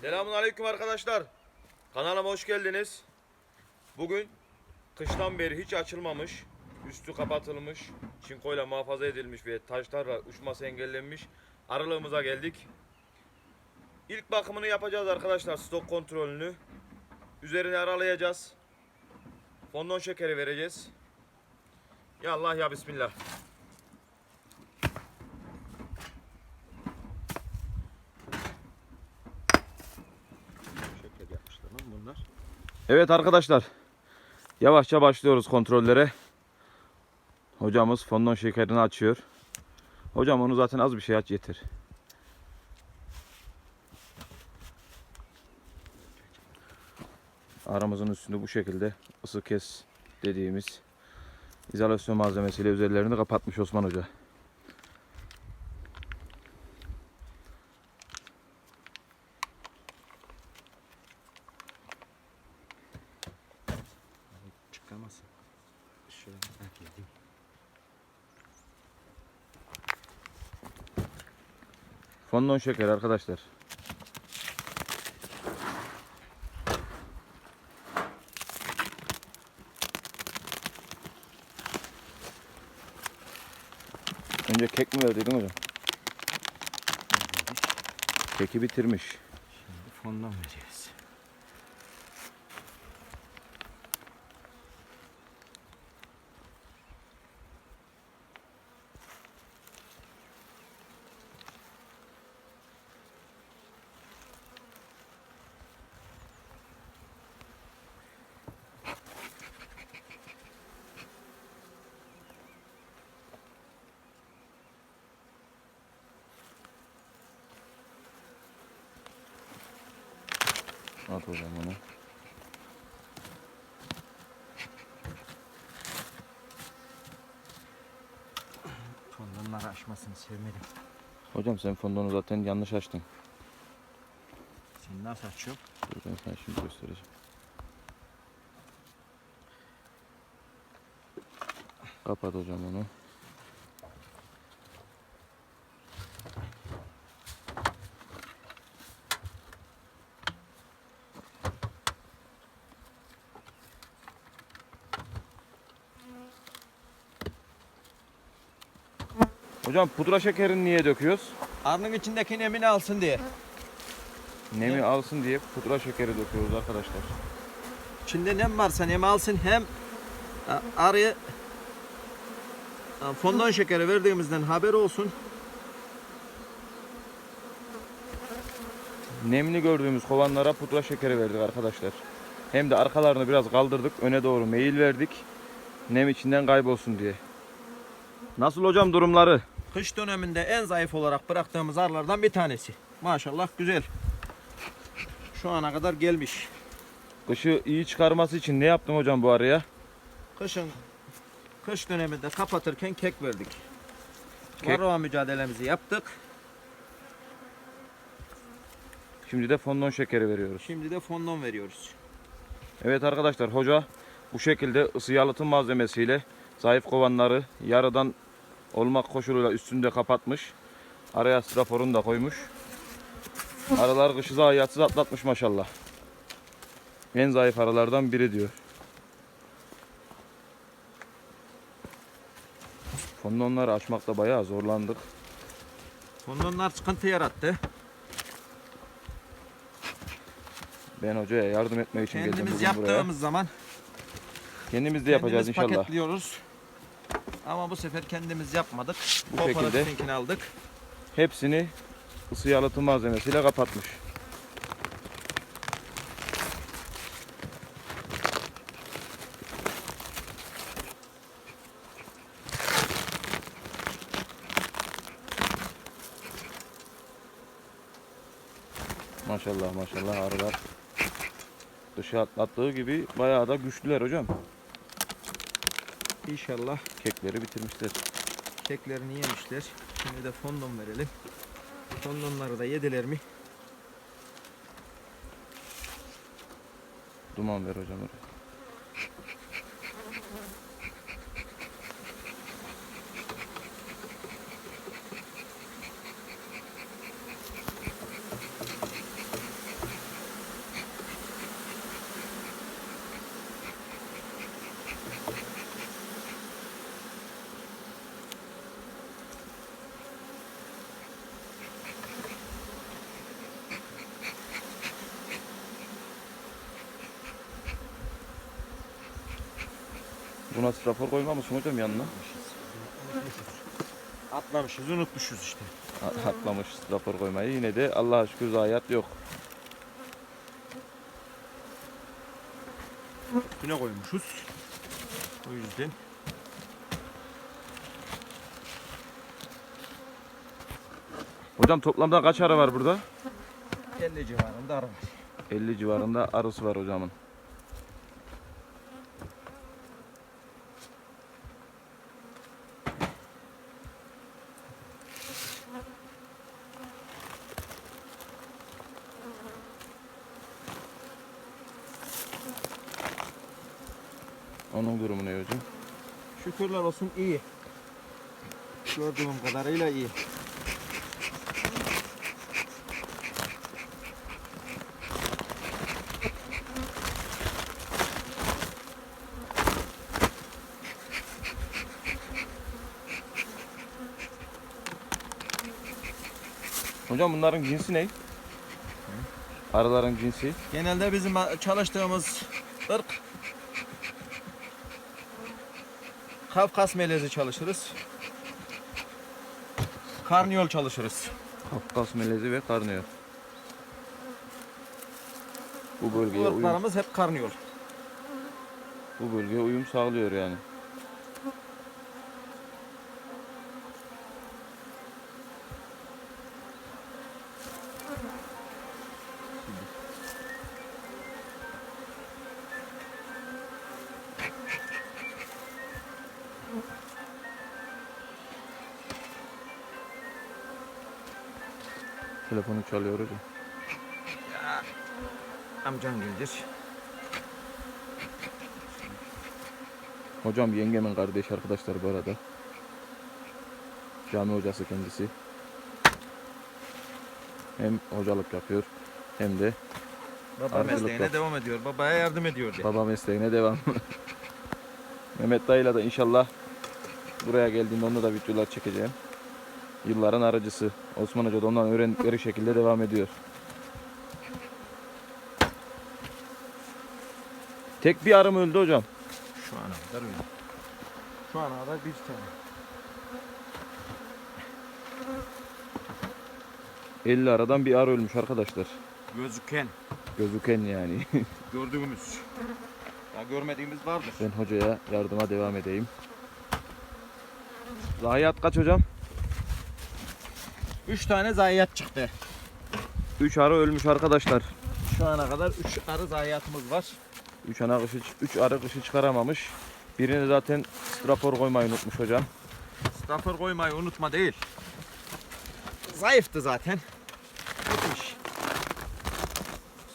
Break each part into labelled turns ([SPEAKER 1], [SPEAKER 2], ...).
[SPEAKER 1] Selamun aleyküm arkadaşlar. Kanalıma hoş geldiniz. Bugün kıştan beri hiç açılmamış, üstü kapatılmış, çinkoyla muhafaza edilmiş ve taşlarla uçması engellenmiş aralığımıza geldik. İlk bakımını yapacağız arkadaşlar, stok kontrolünü. Üzerine aralayacağız. Fondon şekeri vereceğiz. Ya Allah ya Bismillah. Evet arkadaşlar. Yavaşça başlıyoruz kontrollere. Hocamız fondon şekerini açıyor. Hocam onu zaten az bir şey aç yeter. Aramızın üstünde bu şekilde ısı kes dediğimiz izolasyon malzemesiyle üzerlerini kapatmış Osman Hoca. Fondon şeker arkadaşlar. Önce kek mi verdiydin hocam? Keki bitirmiş.
[SPEAKER 2] Şimdi fondan vereceğiz.
[SPEAKER 1] At hocam onu.
[SPEAKER 2] Fondanları aşmasını sevmedim.
[SPEAKER 1] Hocam sen fondonu zaten yanlış açtın.
[SPEAKER 2] Sen nasıl açıyorsun?
[SPEAKER 1] Dur ben sana şimdi göstereceğim. Kapat hocam onu. Hocam pudra şekerini niye döküyoruz?
[SPEAKER 2] Arının içindeki nemini alsın diye.
[SPEAKER 1] Nemi
[SPEAKER 2] Ne?
[SPEAKER 1] alsın diye pudra şekeri döküyoruz arkadaşlar.
[SPEAKER 2] İçinde nem varsa nemi alsın hem a, arı a, fondon şekeri verdiğimizden haber olsun.
[SPEAKER 1] Nemli gördüğümüz kovanlara pudra şekeri verdik arkadaşlar. Hem de arkalarını biraz kaldırdık. Öne doğru meyil verdik. Nem içinden kaybolsun diye. Nasıl hocam durumları?
[SPEAKER 2] Kış döneminde en zayıf olarak bıraktığımız arılardan bir tanesi. Maşallah güzel. Şu ana kadar gelmiş.
[SPEAKER 1] Kışı iyi çıkarması için ne yaptın hocam bu araya?
[SPEAKER 2] Kışın kış döneminde kapatırken kek verdik.
[SPEAKER 1] Kek-
[SPEAKER 2] Varroa mücadelemizi yaptık.
[SPEAKER 1] Şimdi de fondon şekeri veriyoruz.
[SPEAKER 2] Şimdi de fondon veriyoruz.
[SPEAKER 1] Evet arkadaşlar hoca bu şekilde ısı yalıtım malzemesiyle zayıf kovanları yarıdan olmak koşuluyla üstünde kapatmış. Araya straforunu da koymuş. Arılar kışı zayiatsız atlatmış maşallah. En zayıf arılardan biri diyor. Fondonları açmakta bayağı zorlandık.
[SPEAKER 2] Fondonlar sıkıntı yarattı.
[SPEAKER 1] Ben hocaya yardım etmek için geldim
[SPEAKER 2] Kendimiz
[SPEAKER 1] bugün
[SPEAKER 2] yaptığımız
[SPEAKER 1] buraya.
[SPEAKER 2] zaman
[SPEAKER 1] Kendimiz de yapacağız
[SPEAKER 2] kendimiz
[SPEAKER 1] inşallah.
[SPEAKER 2] paketliyoruz. Ama bu sefer kendimiz yapmadık.
[SPEAKER 1] Bu
[SPEAKER 2] Kooperatifinkini aldık.
[SPEAKER 1] Hepsini ısı yalıtım malzemesiyle kapatmış. Maşallah maşallah arılar dışı atlattığı gibi bayağı da güçlüler hocam.
[SPEAKER 2] İnşallah
[SPEAKER 1] Kekleri bitirmişler.
[SPEAKER 2] keklerini yemişler. Şimdi de fondon verelim. Fondonları da yediler mi?
[SPEAKER 1] Duman ver hocam oraya. Buna strafor koymamışsın hocam yanına.
[SPEAKER 2] Atlamışız, unutmuşuz işte.
[SPEAKER 1] A- Atlamış strafor koymayı. Yine de Allah'a şükür zayiat yok.
[SPEAKER 2] Üstüne koymuşuz. O yüzden.
[SPEAKER 1] Hocam toplamda kaç arı var burada?
[SPEAKER 2] 50 civarında arı var.
[SPEAKER 1] 50 civarında arısı var hocamın. Ne hocam?
[SPEAKER 2] Şükürler olsun iyi. Gördüğüm kadarıyla iyi.
[SPEAKER 1] Hocam bunların cinsi ne? Arıların cinsi.
[SPEAKER 2] Genelde bizim çalıştığımız ırk Kafkas melezi çalışırız. Karniyol çalışırız.
[SPEAKER 1] Kafkas melezi ve karnıyor. Bu bölgeye uyum,
[SPEAKER 2] hep karniyol.
[SPEAKER 1] bu bölgeye uyum sağlıyor yani. Telefonu çalıyor hocam.
[SPEAKER 2] Amcan güldür.
[SPEAKER 1] Hocam yengemin kardeş arkadaşlar bu arada. Cami hocası kendisi. Hem hocalık yapıyor hem de
[SPEAKER 2] Baba
[SPEAKER 1] Arıcılık
[SPEAKER 2] mesleğine
[SPEAKER 1] yap.
[SPEAKER 2] devam ediyor. Babaya yardım ediyor diye.
[SPEAKER 1] baba mesleğine devam. Mehmet dayıyla da inşallah buraya geldiğinde onunla da videolar çekeceğim. Yılların aracısı. Osman Hoca da ondan öğrendikleri şekilde devam ediyor. Tek bir arım öldü hocam.
[SPEAKER 2] Şu ana kadar öyle. Şu ana kadar bir tane.
[SPEAKER 1] 50 aradan bir arı ölmüş arkadaşlar.
[SPEAKER 2] Gözüken,
[SPEAKER 1] Gözüken yani.
[SPEAKER 2] gördüğümüz. Ya görmediğimiz vardır.
[SPEAKER 1] Ben hocaya yardıma devam edeyim. Zayiat kaç hocam?
[SPEAKER 2] 3 tane zayiat çıktı.
[SPEAKER 1] 3 arı ölmüş arkadaşlar.
[SPEAKER 2] Şu ana kadar 3 arı zayiatımız var.
[SPEAKER 1] 3 ana kışı 3 arı kışı çıkaramamış. Birini zaten strapor koymayı unutmuş hocam.
[SPEAKER 2] Stafor koymayı unutma değil. Zayıftı zaten. Bitmiş.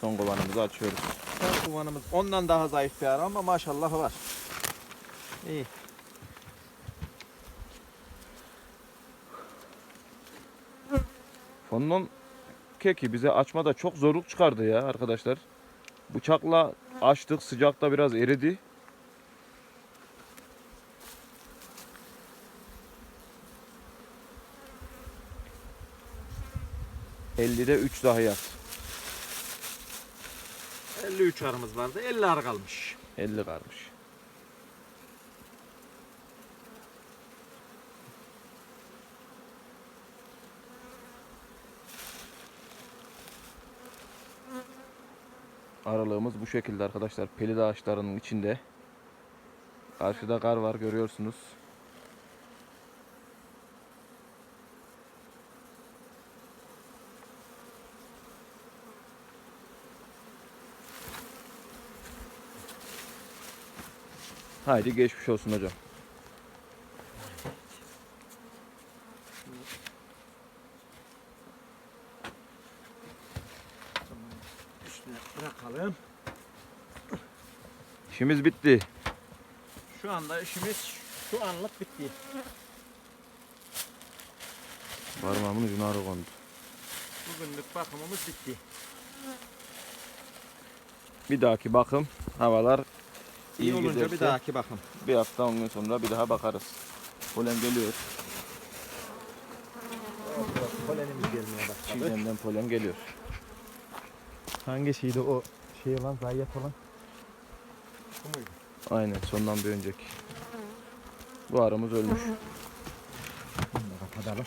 [SPEAKER 1] Son kovanımızı açıyoruz.
[SPEAKER 2] Son kumanımız ondan daha zayıf bir arı ama maşallah var. İyi.
[SPEAKER 1] Fondan keki bize açmada çok zorluk çıkardı ya arkadaşlar. Bıçakla açtık sıcakta biraz eridi. ...50'de 3 zahiyat.
[SPEAKER 2] 53 arımız vardı. 50 arı kalmış.
[SPEAKER 1] 50 kalmış. Aralığımız bu şekilde arkadaşlar. Pelin ağaçlarının içinde. Karşıda kar var görüyorsunuz. Haydi geçmiş olsun hocam.
[SPEAKER 2] Üstüne bırakalım.
[SPEAKER 1] İşimiz bitti.
[SPEAKER 2] Şu anda işimiz şu anlık bitti.
[SPEAKER 1] Parmağımın ucuna arı kondu.
[SPEAKER 2] Bugünlük bakımımız bitti.
[SPEAKER 1] Bir dahaki bakım havalar
[SPEAKER 2] İyi,
[SPEAKER 1] iyi
[SPEAKER 2] olunca bir
[SPEAKER 1] giderse
[SPEAKER 2] dahaki bakım.
[SPEAKER 1] bir hafta on gün sonra bir daha bakarız. Polen geliyor.
[SPEAKER 2] Polenimiz gelmeye başladı.
[SPEAKER 1] Çiğdemden polen geliyor.
[SPEAKER 2] Hangi şeydi o şey olan, zayiat olan.
[SPEAKER 1] Aynen sondan bir önceki. Bu aramız ölmüş.
[SPEAKER 2] Bunlara kadarlar.